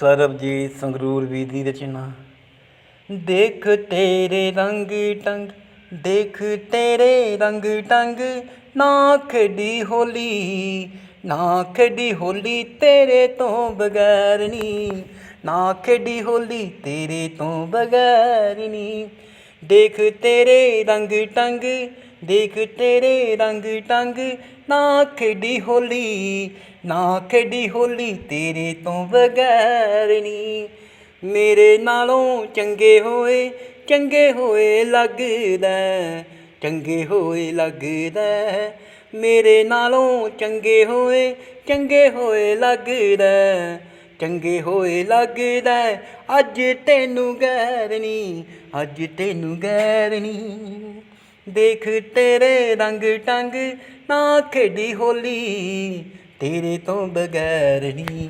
ਸਰਬਜੀਤ ਸੰਗਰੂਰ ਵੀ ਦੀ ਰਚਨਾ ਦੇਖ ਤੇਰੇ ਰੰਗ ਟੰਗ, ਦੇਖ ਤੇਰੇ ਰੰਗ ਟੰਗ, ਨਾ ਖੇਡੀ ਹੋਲੀ, ਨਾ ਖੇਡੀ ਹੋਲੀ ਤੇਰੇ ਤੋਂ ਬਗੈਰ ਨੀ, ਨਾ ਖੇਡੀ ਹੋਲੀ ਤੇਰੇ ਤੋਂ ਬਗੈਰ ਨੀ। ਦੇਖ ਤੇਰੇ ਰੰਗ ਟੰਗ, ਦੇਖ ਤੇਰੇ ਰੰਗ ਟੰਗ, ਨਾ ਖੇਡੀ ਹੋਲੀ, ਨਾ ਖੇਡੀ ਹੋਲੀ ਤੇਰੇ ਤੋਂ ਬਗੈਰ ਨੀ। ਮੇਰੇ ਨਾਲੋਂ ਚੰਗੇ ਹੋਏ ਚੰਗੇ ਹੋਏ ਲੱਗਦਾ, ਚੰਗੇ ਹੋਏ ਲੱਗਦਾ। ਮੇਰੇ ਨਾਲੋਂ ਚੰਗੇ ਹੋਏ ਚੰਗੇ ਹੋਏ ਲੱਗਦਾ। ਚੰਗੇ ਹੋਏ ਲੱਗਦਾ ਅੱਜ ਤੈਨੂੰ ਗੈਰਨੀ ਅੱਜ ਤੈਨੂੰ ਗੈਰ ਨੀ। ਦੇਖ ਤੇਰੇ ਰੰਗ ਟੰਗ ਨਾ ਖੇਡੀ ਹੋਲੀ, ਤੇਰੇ ਤੋਂ ਬਗੈਰ ਨਹੀਂ